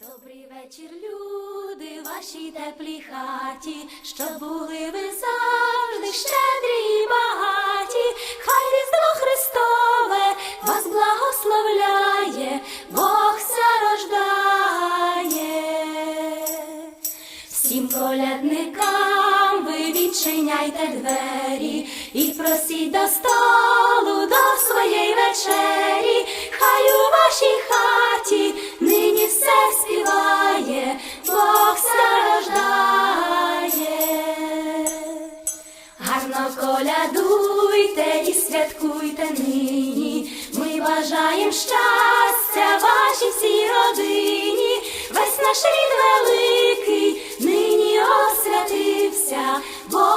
Добрий вечір, люди, вашій теплій хаті, щоб були ви завжди щедрі і багаті, хай Різдво Христове вас благословляє, Бог ся рождає. Всім колядникам ви відчиняйте двері і просіть до столу Гарно колядуйте і святкуйте нині. Ми бажаєм щастя вашій всій родині. Весь наш рід великий нині освятився, народився.